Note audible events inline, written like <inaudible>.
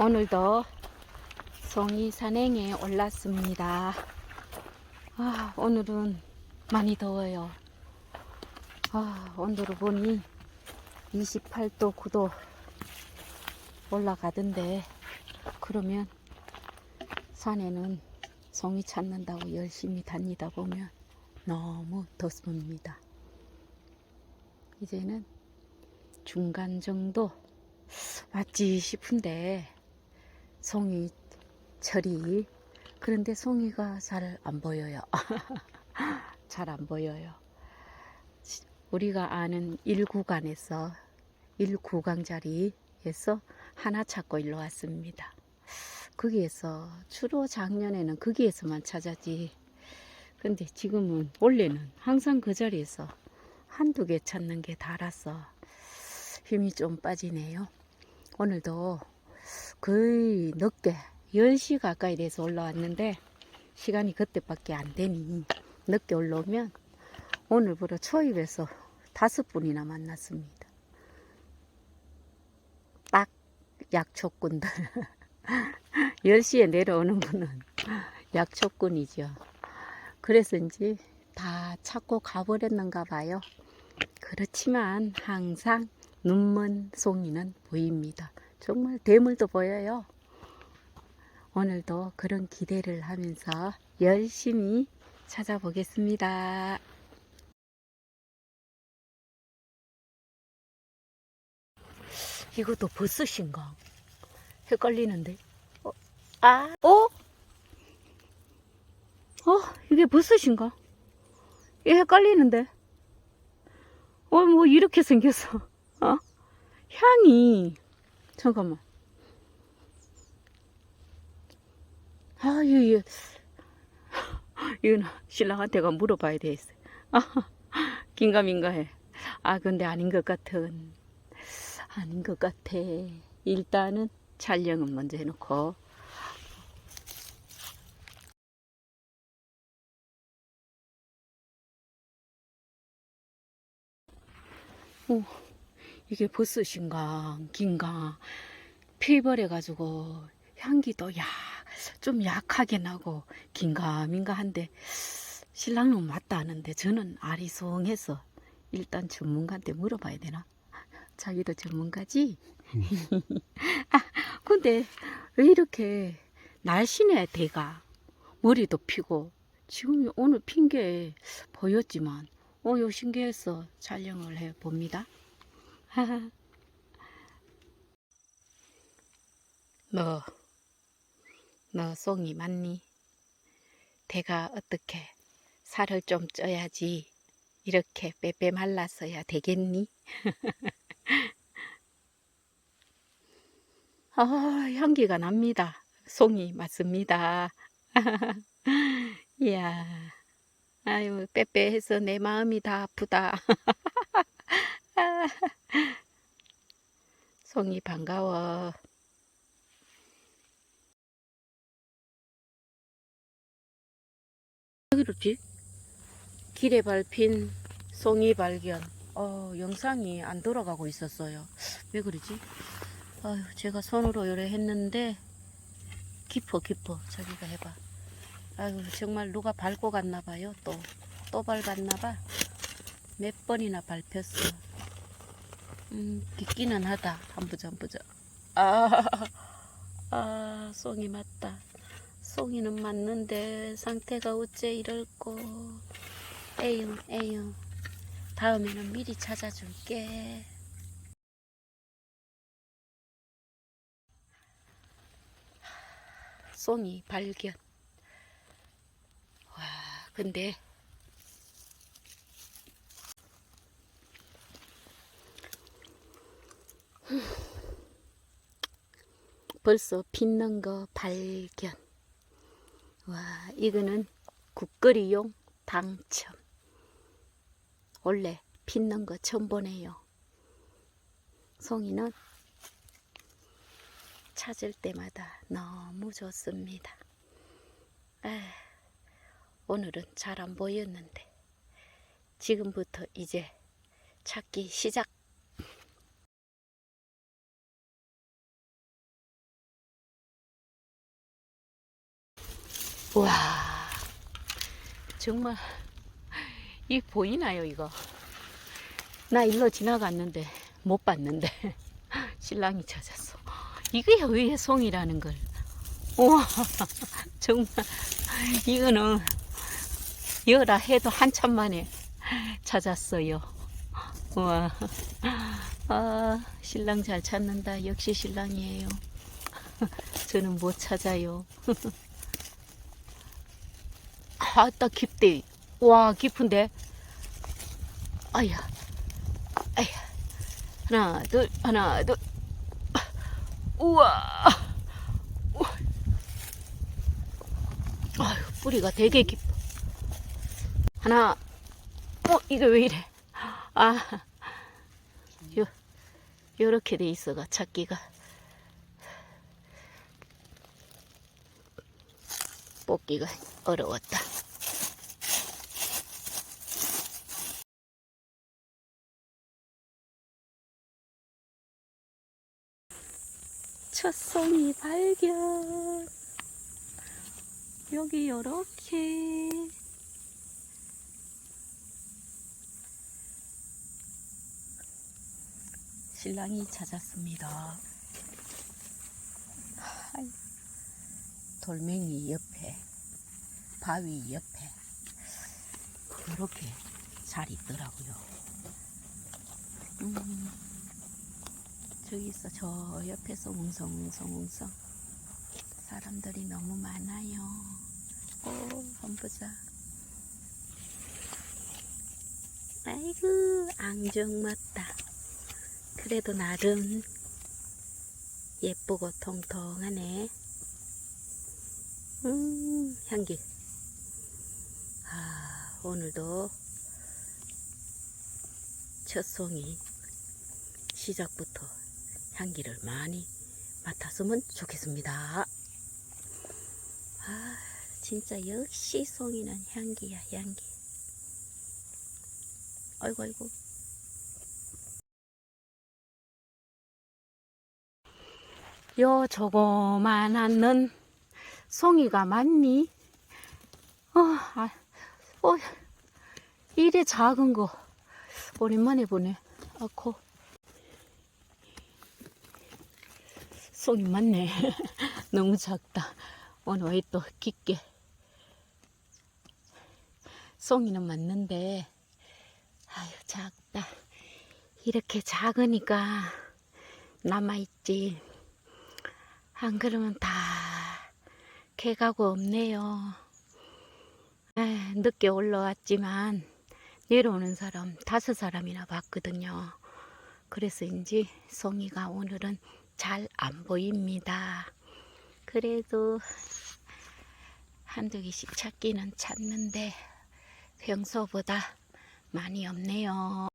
오늘도 송이 산행에 올랐습니다. 아, 오늘은 많이 더워요. 아, 온도를 보니 28도, 9도 올라가던데, 그러면 산에는 송이 찾는다고 열심히 다니다 보면 너무 덥습니다. 이제는 중간 정도 맞지 싶은데 송이 철이 그런데 송이가 잘 안 보여요. <laughs> 잘 안 보여요. 우리가 아는 1구간에서 1구강자리에서 하나 찾고 일로 왔습니다. 거기에서 주로 작년에는 거기에서만 찾았지. 근데 지금은 원래는 항상 그 자리에서 한두 개 찾는 게 달아서 힘이 좀 빠지네요. 오늘도 거의 늦게 10시 가까이 돼서 올라왔는데 시간이 그때밖에 안 되니 늦게 올라오면 오늘부로 초입에서 다섯 분이나 만났습니다. 딱 약초꾼들. <laughs> 10시에 내려오는 분은 약초꾼이죠. 그래서인지 다 찾고 가버렸는가 봐요. 그렇지만 항상 눈먼 송이는 보입니다. 정말 대물도 보여요. 오늘도 그런 기대를 하면서 열심히 찾아보겠습니다. 이것도 버섯인가? 헷갈리는데. 어, 아, 어? 어, 이게 버섯인가? 이게 헷갈리는데. 어, 뭐 이렇게 생겼어. 어? 향이 잠깐만. 아, 이거, 이거, <laughs> 이건 신랑한테가 물어봐야 되겠어. 아, <laughs> 긴가민가해. 아, 근데 아닌 것 같은. 아닌 것 같아. 일단은 촬영은 먼저 해놓고. 오, 이게 버섯인가, 긴가. 피벌해가지고 향기도 야, 좀 약하게 나고 긴가민가 한데 신랑은 맞다 하는데 저는 아리송해서 일단 전문가한테 물어봐야 되나? 자기도 전문가지? <laughs> 아, 근데 왜 이렇게 날씬해 대가 머리도 피고 지금 오늘 핀게 보였지만 어, 요 신기해서 촬영을 해 봅니다. <laughs> 너, 너 송이 맞니? 대가 어떻게 살을 좀 쪄야지 이렇게 빼빼 말랐어야 되겠니? <laughs> 아, 향기가 납니다. 송이 맞습니다. <laughs> 이야, 아유, 빼빼해서 내 마음이 다 아프다. 송이 반가워. 왜 그렇지? 길에 밟힌 송이 발견. 어, 영상이 안 돌아가고 있었어요. 왜 그러지? 아유, 제가 손으로 요래 했는데 깊어 깊어 자기가 해봐. 아유 정말 누가 밟고 갔나 봐요. 또 또 밟았나 봐. 몇 번이나 밟혔어. 음, 깊기는 하다. 한 부자 한 부자. 아, 아, 송이 맞다. 송이는 맞는데 상태가 어째 이럴꼬. 에휴, 에휴. 다음에는 미리 찾아줄게. 송이 발견. 와, 근데 벌써 빛난 거 발견. 와, 이거는 국거리용 당첨. 원래 빛난 거 처음 보네요. 송이는 찾을 때마다 너무 좋습니다. 아, 오늘은 잘 안 보였는데 지금부터 이제 찾기 시작. 와, 정말 이 보이나요 이거? 나 일로 지나갔는데 못 봤는데 <laughs> 신랑이 찾았어. 이게 의의 송이라는 걸. 우와, <laughs> 정말 이거는 여라 해도 한참 만에 찾았어요. 와, 아 신랑 잘 찾는다. 역시 신랑이에요. <laughs> 저는 못 찾아요. 아따 깊대. 와 깊은데. 아야, 아야. 하나 둘 하나 둘. 우와. 아유 뿌리가 되게 깊어. 하나. 어 이거 왜 이래? 아, 요 요렇게 돼 있어가 찾기가. 뽑기가 어려웠다. 첫 송이 발견. 여기 요렇게. 신랑이 찾았습니다. 돌멩이 옆에, 바위 옆에, 이렇게 잘 있더라고요. 음, 저기 있어, 저 옆에서 웅성웅성웅성. 사람들이 너무 많아요. 오, 한번 보자. 아이고, 앙증맞다. 그래도 나름 예쁘고 통통하네. 음, 향기. 아, 오늘도 첫 송이 시작부터 향기를 많이 맡았으면 좋겠습니다. 아, 진짜 역시 송이는 향기야, 향기. 아이고, 아이고. 요 조그만한 넌 송이가 맞니? 어, 아, 어, 이래 작은 거 오랜만에 보네. 아코 송이 맞네. <laughs> 너무 작다. 오늘 왜 또 깊게 송이는 맞는데 아유 작다. 이렇게 작으니까 남아있지. 안 그러면 다 개가고 없네요. 에, 늦게 올라왔지만 내려오는 사람 다섯 사람이나 봤거든요. 그래서인지 송이가 오늘은 잘 안 보입니다. 그래도 한두 개씩 찾기는 찾는데 평소보다 많이 없네요.